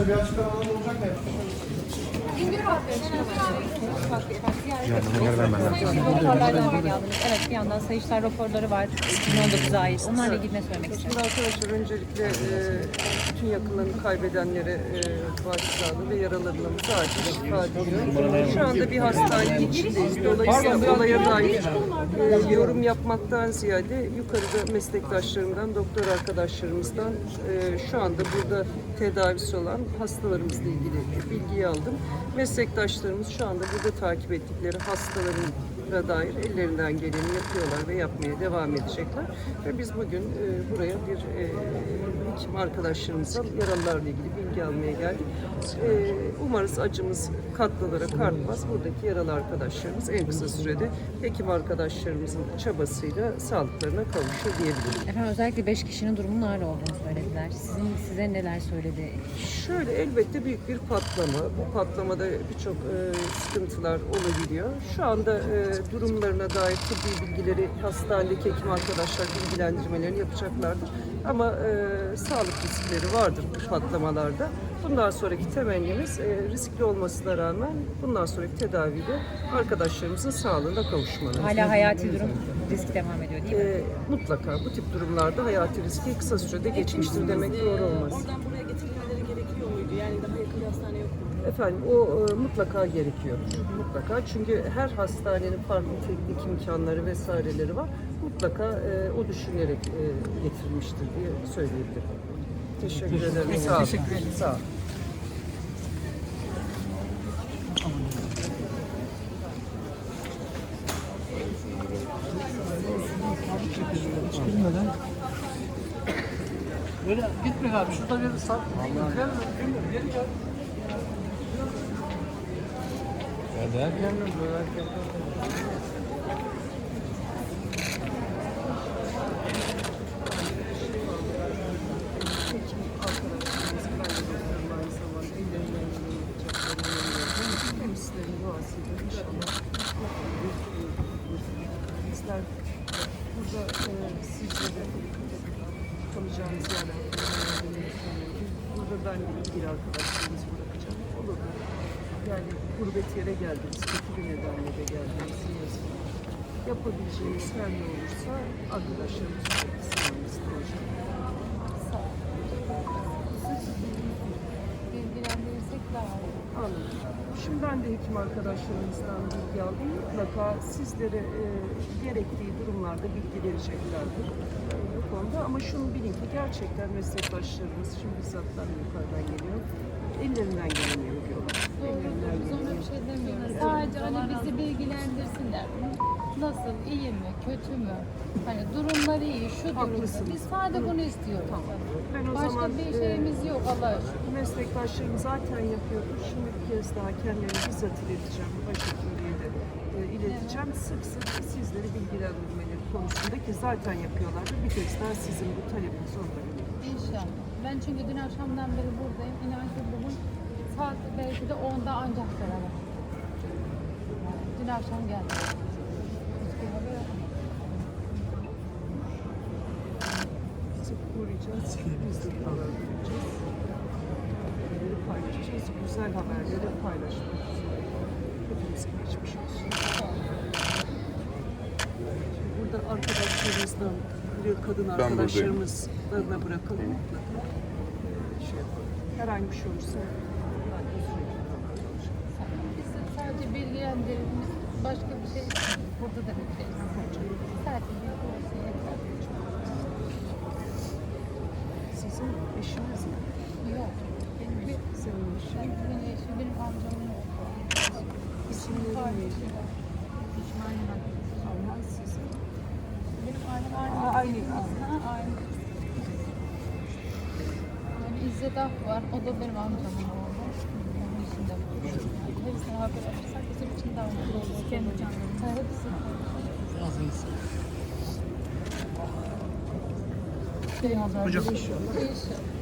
Dışarı bir açıklama olacak mı? Evet bir yandan sayıştay raporları var 2019'a ait. Onlarla ilgili ne söylemek? Şimdi arkadaşlar öncelikle e, bütün yakınlarını kaybedenlere e, başsağlığı ve yaralarımıza acil şifa diliyorum. Şu anda bir hastane içindeyiz. Dolayısıyla olaya dair e, yorum yapmaktan ziyade yukarıda meslektaşlarımdan, doktor arkadaşlarımızdan e, şu anda burada tedavisi olan hastalarımızla ilgili bilgiyi aldım. Meslektaşlarımız şu anda burada takip ettikleri hastaların da dair ellerinden geleni yapıyorlar ve yapmaya devam edecekler. Ve biz bugün e, buraya bir e, hekim arkadaşlarımızdan yaralılarla ilgili bilgi almaya geldik. E, umarız acımız katlanarak artmaz. Buradaki yaralı arkadaşlarımız en kısa sürede hekim arkadaşlarımızın çabasıyla sağlıklarına kavuşur diyebilirim. Efendim özellikle 5 kişinin durumunun ağır olduğunu söylediler. Sizin size neler söyledi? Şöyle elbette büyük bir patlama. Bu patlamada birçok e, sıkıntılar olabiliyor. Şu anda e, durumlarına dair tıbbi bilgileri hastanedeki hekim arkadaşlar bilgilendirmelerini yapacaklardır. Ama e, sağlık riskleri vardır bu patlamalarda. Bundan sonraki temennimiz e, riskli olmasına rağmen bundan sonraki tedavide arkadaşlarımızın sağlığına kavuşmaları. Hala hayati durum risk devam ediyor değil mi? E, mutlaka bu tip durumlarda hayati riski kısa sürede geçmiştir demek doğru olmaz. Oradan buraya getirilmeleri gerekiyor muydu? Yani daha yakın bir hastane yok mu? Efendim o e, mutlaka gerekiyor. Mutlaka çünkü her hastanenin farklı teknik imkanları vesaireleri var. Mutlaka e, o düşünülerek e, getirilmiştir diye söyleyebilirim. Teşekkür ederim. Sağ olun. Sağ olun. Böyle gitme abi. Şurada bir sat. Gel, gel, gel. Ya derken mi? Dönerken Hekim arkadaşlarımız, ben de doktorum aynı zamanda ellerinden geleni yapacaklarını inanıyorum. Hem sizlerin duasıyla inşallah. Bizler burada e, sizlere kalacağınız yerler Burada ben ilgili arkadaşlarımız bırakacağım. Yani gurbet yere geldiniz, kötü bir nedenle de geldiniz. yazın. Yapabileceğiniz her ne olursa arkadaşlarımızı çok istememiz olacak. bilgilendirirsek daha iyi. Anladım. Şimdi ben de hekim arkadaşlarımızdan bilgi aldım. Mutlaka sizlere e, gerektiği durumlarda bilgi vereceklerdir e, bu konuda. Ama şunu bilin ki gerçekten meslektaşlarımız şimdi bizzat ben yukarıdan geliyor. Ellerinden geleni yapıyorlar. Ellerinden Biz ona bir şey demiyoruz. Sadece hani bizi bilgilendirsinler. Nasıl, iyi mi, kötü mü? Hani durumları iyi, şu durumda. Haklısınız. Biz sadece bunu istiyoruz. Tamam. Ben o Başka zaman bir e, şeyimiz yok Allah'a şükür. meslektaşlarım zaten yapıyordur. Şimdi bir kez daha kendilerini bizzat ileteceğim. Başhekimliğe de e, ileteceğim. Sık sık sizleri bilgilendirmeleri konusunda ki zaten yapıyorlardı. Bir kez daha sizin bu talebiniz onlara İnşallah. Ben çünkü dün akşamdan beri buradayım. İnan ki bugün saat belki de 10'da ancak beraber. Dün akşam geldim. Hiçbir haber yok. Sık uğrayacağız. Biz de haber vereceğiz. Haberleri paylaşacağız. Güzel haberleri paylaşmak üzere. Hepimiz geçmiş olsun. Burada arkadaşlarımızdan bir kadın arkadaşlarımızla bırakalım mutlaka. Şey yapalım. Herhangi bir şey olursa ben de sürekli haber vereceğim. Biz de sadece bilgilendirimiz başka bir şey burada da bekleriz. Sadece bir şey yeter. Sizin eşiniz mi? Yok. Benim bir Senin eşin. benim eşim benim amcamın oğlu. İsimleri neydi? Pişmanım ben. Allah sizin. Benim ailem aynı. Aynı. İzzet var. O da benim amcamın oğlu. Onun içinde var. Hepsine haber alırsak bizim için daha mutlu olur. Kendi canlarımıza hepsi. Hocam. İnşallah.